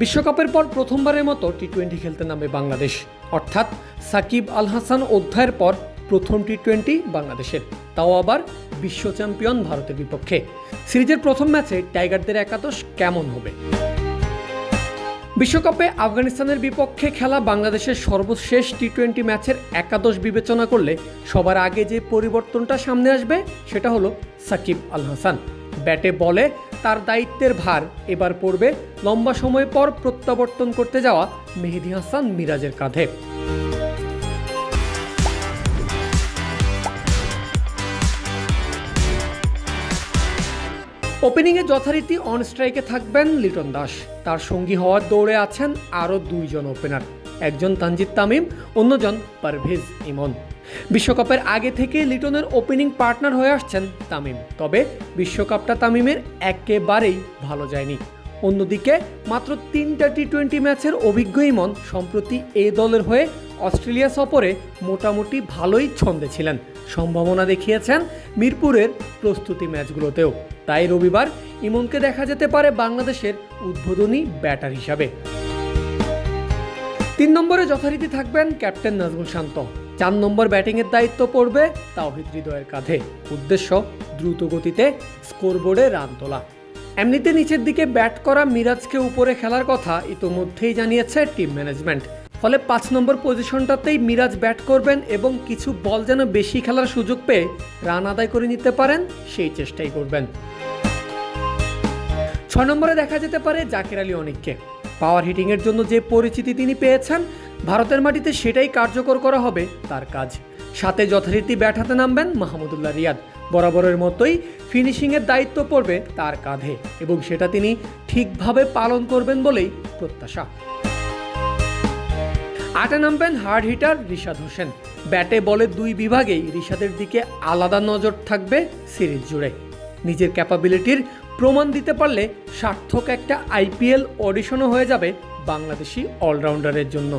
বিশ্বকাপের পর প্রথমবারের মতো টি টোয়েন্টি খেলতে নামবে বাংলাদেশ। অর্থাৎ সাকিব আল হাসান অধ্যায়ের পর প্রথম টি টোয়েন্টি বাংলাদেশের। তাও আবার বিশ্ব চ্যাম্পিয়ন ভারতের বিপক্ষে। সিরিজের প্রথম ম্যাচে টাইগারদের একাদশ কেমন হবে? বিশ্বকাপে আফগানিস্তানের বিপক্ষে খেলা বাংলাদেশের সর্বশেষ টি টোয়েন্টি ম্যাচের একাদশ বিবেচনা করলে সবার আগে যে পরিবর্তনটা সামনে আসবে, সেটা হলো সাকিব আল হাসান। ব্যাটে বলে তার দায়িত্বের ভার। এবার পড়বে লম্বা সময় পর প্রত্যাবর্তন করতে যাওয়া মেহেদি হাসান মিরাজের কাঁধে। ওপেনিংয়ে যথারীতি অন স্ট্রাইকে থাকবেন লিটন দাস। তার সঙ্গী হওয়ার দৌড়ে আছেন আরও দুইজন ওপেনার একজন তানজিদ তামিম, অন্যজন পারভেজ ইমন। বিশ্বকাপের আগে থেকে লিটনের ওপেনিং পার্টনার হয়ে আসছেন তামিম। তবে বিশ্বকাপটা তামিমের একেবারেই ভালো যায়নি। অন্যদিকে মাত্র তিনটা টি টোয়েন্টি ম্যাচের অভিজ্ঞ ইমন সম্প্রতি এ দলের হয়ে অস্ট্রেলিয়া সফরে মোটামুটি ভালোই ছন্দে ছিলেন। সম্ভাবনা দেখিয়েছেন মিরপুরের প্রস্তুতি ম্যাচগুলোতেও। তাই রবিবার ইমনকে দেখা যেতে পারে বাংলাদেশের উদ্বোধনী ব্যাটার হিসাবে। তিন নম্বরে যথারীতি থাকবেন ক্যাপ্টেন নাজমুল শান্ত। চার নম্বর ব্যাটিংয়ের দায়িত্ব পড়বে তাওহিদ হৃদয়ের কাঁধে। উদ্দেশ্য, দ্রুত গতিতে স্কোরবোর্ডে রান তোলা। এমনিতে নিচের দিকে ব্যাট করা মিরাজকে উপরে খেলার কথা ইতোমধ্যেই জানিয়েছে টিম ম্যানেজমেন্ট। ফলে পাঁচ নম্বর পজিশনটাতেই মিরাজ ব্যাট করবেন এবং কিছু বল যেন বেশি খেলার সুযোগ পেয়ে রান আদায় করে নিতে পারেন, সেই চেষ্টাই করবেন। ছয় নম্বরে দেখা যেতে পারে জাকির আলী অনিককে। পাওয়ার হিটিংয়ের জন্য যে পরিচিতি তিনি পেয়েছেন, ভারতের মাটিতে সেটাই কার্যকর করা হবে তার কাজ। সাথে যথারীতি ব্যাট হাতে নামবেন মাহমুদুল্লাহ রিয়াদ। বরাবরের মতোই ফিনিশিংয়ের দায়িত্ব পড়বে তার কাঁধে এবং সেটা তিনি ঠিকভাবে পালন করবেন বলেই প্রত্যাশা। আটে নামবেন হার্ড হিটার রিশাদ হোসেন। ব্যাটে বলে দুই বিভাগেই রিশাদের দিকে আলাদা নজর থাকবে সিরিজ জুড়ে। নিজের ক্যাপাবিলিটির প্রমাণ দিতে পারলে সার্থক একটা আইপিএল অডিশনও হয়ে যাবে বাংলাদেশি অলরাউন্ডারের জন্য।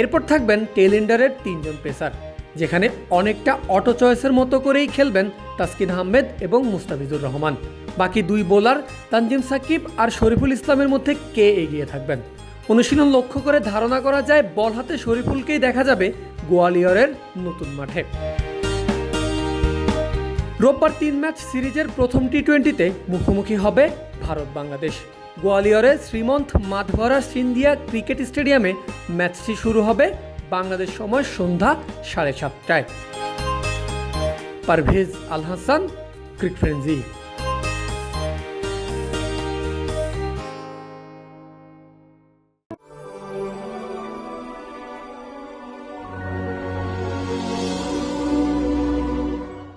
এরপর থাকবেন টেলিন্ডারের তিনজন পেসার, যেখানে অনেকটা অটো চয়েসের মতো করেই খেলবেন তাসকিন আহমেদ এবং মুস্তাফিজুর রহমান। বাকি দুই বোলার তানজিম সাকিব আর শরীফুল ইসলামের মধ্যে কে এগিয়ে থাকবেন? অনুশীলন লক্ষ্য করে ধারণা করা যায় বল হাতে শরীফুলকেই দেখা যাবে গোয়ালিয়রের নতুন মাঠে। রোববার তিন ম্যাচ সিরিজের প্রথম টি টোয়েন্টিতে মুখোমুখি হবে ভারত বাংলাদেশ। গোয়ালিয়রের শ্রীমন্ত মাধবরা সিন্ধিয়া ক্রিকেট স্টেডিয়ামে ম্যাচটি শুরু হবে বাংলাদেশ সময় সন্ধ্যা সাড়ে সাতটায়। পারভেজ আল হাসান ক্রিক ফ্রেন্সি।